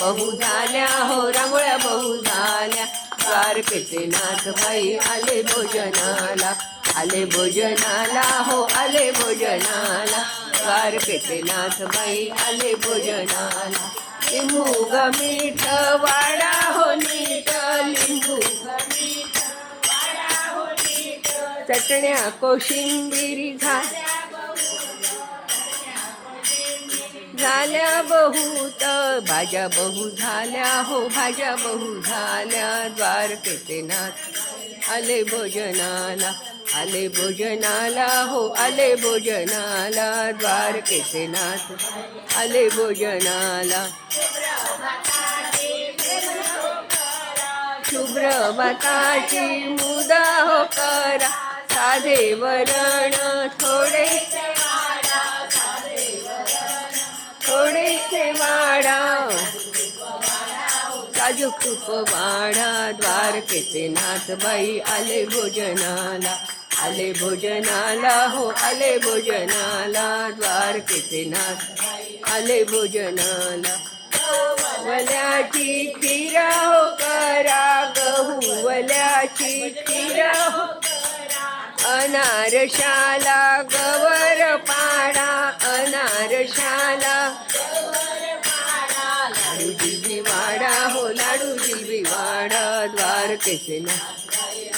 बहु झाल्या हो रांगोळ्या बहु झाल्या. द्वारकेचे नाथ बाई आले भोजनाला आले भोजनाला हो आले भोजनाला. द्वारकेचे नाथ बाई आले भोजनाला. लिंबू ग मीठ वाडा हो नीट लिंबू वाडा हो नीट. चटण्या कोशिंबिरी झाल्या. झाल्या बहुत भाज्या बहु झाल्या हो भाज्या बहु झाल्या द्वारकेचे नाथ आले भोजनाला आले भोजनाला हो आले भोजनाला द्वारकेचे नाथ आले भोजनाला. शुभ्र बताची मुदा हो करा साधे वरण थोड काजू खूप वाडा द्वारकेचे नाथबाई आले भोजनाला आले भोजनाला हो आले भोजनाला द्वारकेचे नाथ आले भोजनाला. वल्याची खीरा हो करा गहू वल्याची खिरा हो अनारशाला गवर पाडा अनारशाला वाडा द्वारकेचे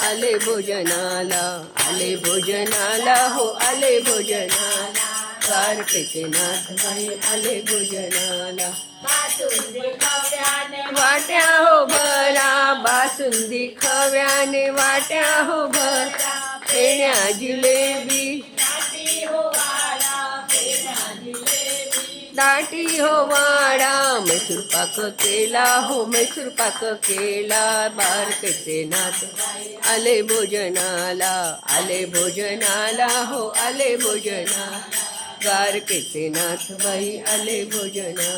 आले भोजनाला आले भोजनाला हो आले भोजनाला. द्वारकेचे नाथ आले भोजनाला. वाट्या हो भरा बासुंदी खव्याने वाट्या हो भरा. पेण्या जिलेबी दाटी हो वाडा मैसूर पाक केला हो मैसूर पाक केला. बारकचे नात आले भोजनाला आले भोजनाला हो आले भोजना. द्वारकेचे नाथ बाई आले भोजना.